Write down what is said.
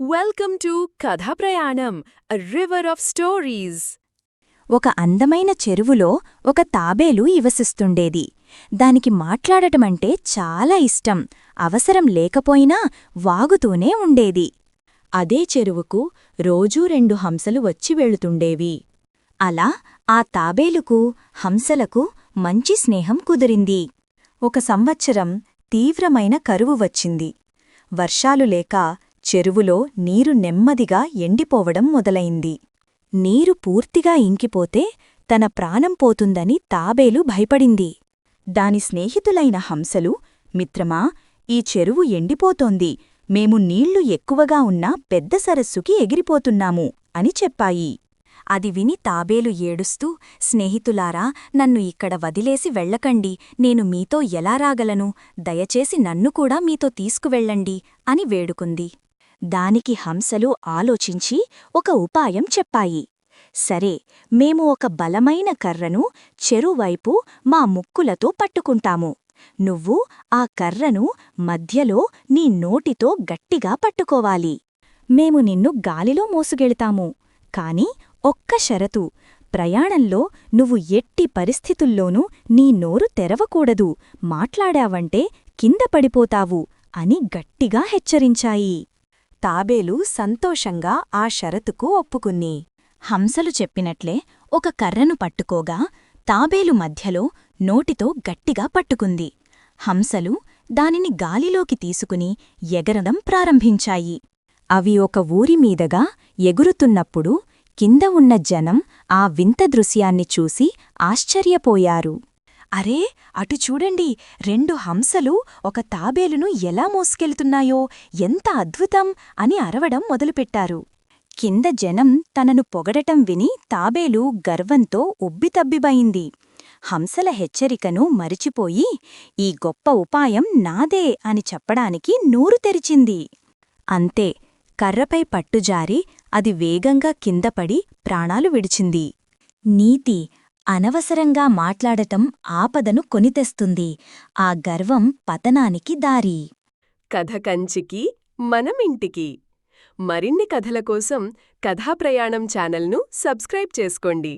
Welcome to కథా ప్రయాణం a river of ఒక అందమైన చెరువులో ఒక తాబేలు ఇవసిస్తుండేది దానికి మాట్లాడటమంటే చాలా ఇష్టం. అవసరం లేకపోయినా వాగుతూనే ఉండేది. అదే చెరువుకు రోజూ రెండు హంసలు వచ్చి వెళుతుండేవి. అలా ఆ తాబేలుకు హంసలకు మంచి స్నేహం కుదిరింది. ఒక సంవత్సరం తీవ్రమైన కరువు వచ్చింది. వర్షాలు లేక చెరువులో నీరు నెమ్మదిగా ఎండిపోవడం మొదలైంది. నీరు పూర్తిగా ఇంకిపోతే తన ప్రాణం పోతుందని తాబేలు భయపడింది. దాని స్నేహితులైన హంసలు మిత్రమా ఈ చెరువు ఎండిపోతోంది. మేము నీళ్ళు ఎక్కువగా ఉన్న పెద్ద సరస్సుకి ఎగిరిపోతున్నాము అని చెప్పాయి. అది విని తాబేలు ఏడుస్తూ స్నేహితులారా నన్ను ఇక్కడ వదిలేసి వెళ్ళకండి. నేను మీతో ఎలా రాగలను? దయచేసి నన్ను కూడా మీతో తీసుకువెళ్ళండి అని వేడుకుంది. దానికి హంసలు ఆలోచించి ఒక ఉపాయం చెప్పాయి. సరే మేము ఒక బలమైన కర్రను చెరువైపు మా ముక్కులతో పట్టుకుంటాము. నువ్వు ఆ కర్రను మధ్యలో నీ నోటితో గట్టిగా పట్టుకోవాలి. మేము నిన్ను గాలిలో మోసుగెళతాము. కాని ఒక్క షరతు ప్రయాణంలో నువ్వు ఎట్టి పరిస్థితుల్లోనూ నీ నోరు తెరవకూడదు. మాట్లాడావంటే కింద పడిపోతావు అని గట్టిగా హెచ్చరించాయి. తాబేలు సంతోషంగా ఆ షరతుకు ఒప్పుకుంది హంసలు చెప్పినట్లే ఒక కర్రను పట్టుకోగా తాబేలు మధ్యలో నోటితో గట్టిగా పట్టుకుంది. హంసలు దానిని గాలిలోకి తీసుకుని ఎగరడం ప్రారంభించాయి. అవి ఒక ఊరి మీదగా ఎగురుతున్నప్పుడు కింద ఉన్న జనం ఆ వింత దృశ్యాన్ని చూసి ఆశ్చర్యపోయారు. అరే అటు చూడండి రెండు హంసలు ఒక తాబేలును ఎలా మోసుకెళ్తున్నాయో ఎంత అద్భుతం అని అరవడం మొదలుపెట్టారు. కింద జనం తనను పొగడటం విని తాబేలు గర్వంతో ఉబ్బితబ్బిబయింది హంసల హెచ్చరికను మరిచిపోయి ఈ గొప్ప ఉపాయం నాదే అని చెప్పడానికి నోరు తెరిచింది. అంతే కర్రపై పట్టుజారి అది వేగంగా కిందపడి ప్రాణాలు విడిచింది. నీతి అనవసరంగా మాట్లాడటం ఆపదను కొనితెస్తుంది. ఆ గర్వం పతనానికి దారి. కథ కంచికి మనం ఇంటికి. మరిన్ని కథల కోసం కథా ప్రయాణం ఛానల్ను సబ్స్క్రైబ్ చేసుకోండి.